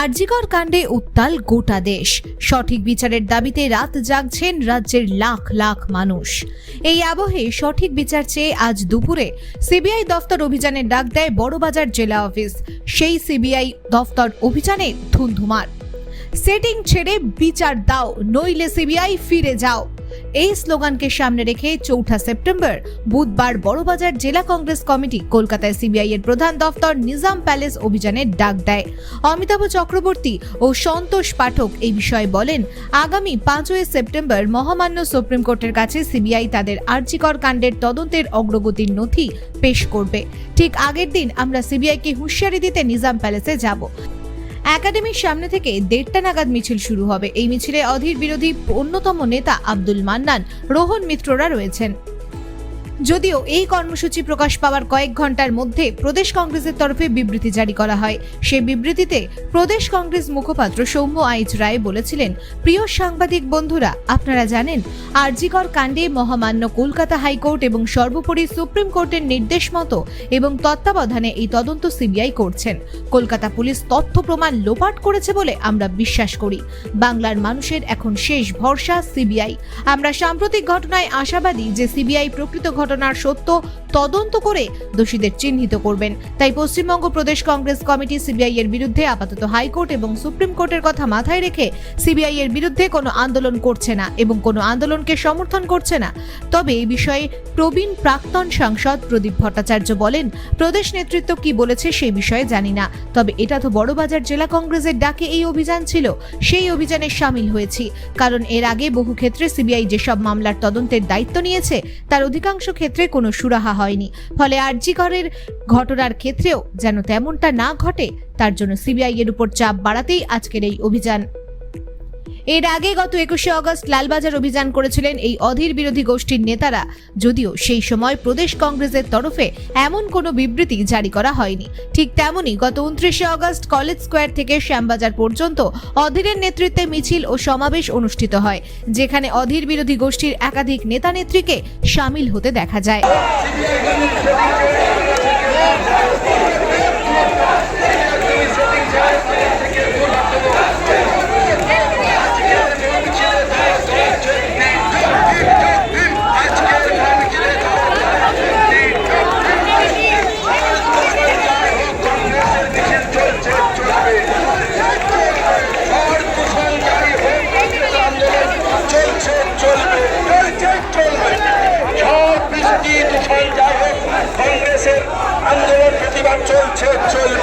আরজিকর কাণ্ডে উত্তাল গোটা দেশ। সঠিক বিচারের দাবিতে রাত জাগছেন রাজ্যের লাখ লাখ মানুষ। এই আবহে সঠিক বিচার চেয়ে আজ দুপুরে সিবিআই দফতর অভিযানের ডাক দেয় বড়বাজার জেলা অফিস। সেই সিবিআই দফতর অভিযানে ধুন্ধুমার। সেটিং ছেড়ে বিচার দাও, নইলে সিবিআই ফিরে যাও। এই স্লোগানকে সামনে রেখে চৌঠা সেপ্টেম্বর বুধবার বড়বাজার জেলা কংগ্রেস কমিটি, কলকাতায় সিবিআই এর প্রধান দফতর নিজাম প্যালেস অভিযানের ডাক দেয়। অমিতাভ চক্রবর্তী ও সন্তোষ পাঠক এই বিষয়ে বলেন, আগামী পাঁচই সেপ্টেম্বর মহামান্য সুপ্রিম কোর্টের কাছে সিবিআই তাদের আর্জিকর কাণ্ডের তদন্তের অগ্রগতির নথি পেশ করবে। ঠিক আগের দিন আমরা সিবিআইকে হুঁশিয়ারি দিতে নিজাম প্যালেসে যাব। একাডেমির সামনে থেকে দেড়টা নাগাদ মিছিল শুরু হবে। এই মিছিলে অধীর বিরোধী অন্যতম নেতা আব্দুল মান্নান, রোহন মিত্ররা রয়েছেন। যদিও এই কর্মসূচি প্রকাশ পাওয়ার কয়েক ঘণ্টার মধ্যে প্রদেশ কংগ্রেসের তরফে বিবৃতি জারি করা হয়। সে বিবৃতিতে প্রদেশ কংগ্রেস মুখপাত্র সৌম্য আইচ রায় বলেছিলেন, প্রিয় সাংবাদিক বন্ধুরা, আপনারা জানেন, আরজিকর কাণ্ডে মহামান্য কলকাতা হাইকোর্ট এবং সর্বোপরি সুপ্রিম কোর্টের নির্দেশ মতো এবং তত্ত্বাবধানে এই তদন্ত সিবিআই করছেন। কলকাতা পুলিশ তথ্য প্রমাণ লোপাট করেছে বলে আমরা বিশ্বাস করি। বাংলার মানুষের এখন শেষ ভরসা সিবিআই। আমরা সাম্প্রতিক ঘটনায় আশাবাদী যে সিবিআই প্রকৃত ঘটনার সত্য তদন্ত করে দোষীদের চিহ্নিত করবেন। তাই পশ্চিমবঙ্গ প্রদেশ কংগ্রেস কমিটি সিবিআই এর বিরুদ্ধে আপাতত হাইকোর্ট এবং সুপ্রিম কোর্টের কথা মাথায় রেখে সিবিআই এর বিরুদ্ধে কোনো আন্দোলন করছে না এবং কোনো আন্দোলনকে সমর্থন করছে না। তবে এই বিষয়ে প্রবীণ প্রাক্তন সাংসদ প্রদীপ ভট্টাচার্য বলেন, প্রদেশ নেতৃত্ব কি বলেছে সেই বিষয়ে জানি না। তবে এটা তো বড়বাজার জেলা কংগ্রেসের ডাকে এই অভিযান ছিল, সেই অভিযানে সামিল হয়েছি। কারণ এর আগে বহু ক্ষেত্রে সিবিআই যেসব মামলার তদন্তের দায়িত্ব নিয়েছে, তার অধিকাংশ ক্ষেত্রে কোনো সুরাহা হয়নি। ফলে আরজিকরের ঘটনার ক্ষেত্রেও যেন তেমনটা না ঘটে, তার জন্য সিবিআই এর উপর চাপ বাড়াতেই আজকের এই অভিযান। এর আগে গত একুশে অগস্ট লালবাজার অভিযান করেছিলেন এই অধীর বিরোধী গোষ্ঠীর নেতারা। যদিও সেই সময় প্রদেশ কংগ্রেসের তরফে এমন কোনো বিবৃতি জারি করা হয়নি। ঠিক তেমনই গত উনত্রিশে অগস্ট কলেজ স্কোয়ার থেকে শ্যামবাজার পর্যন্ত অধীরের নেতৃত্বে মিছিল ও সমাবেশ অনুষ্ঠিত হয়, যেখানে অধীর বিরোধী গোষ্ঠীর একাধিক নেতা নেত্রীকে সামিল হতে দেখা যায়। Ted Taylor.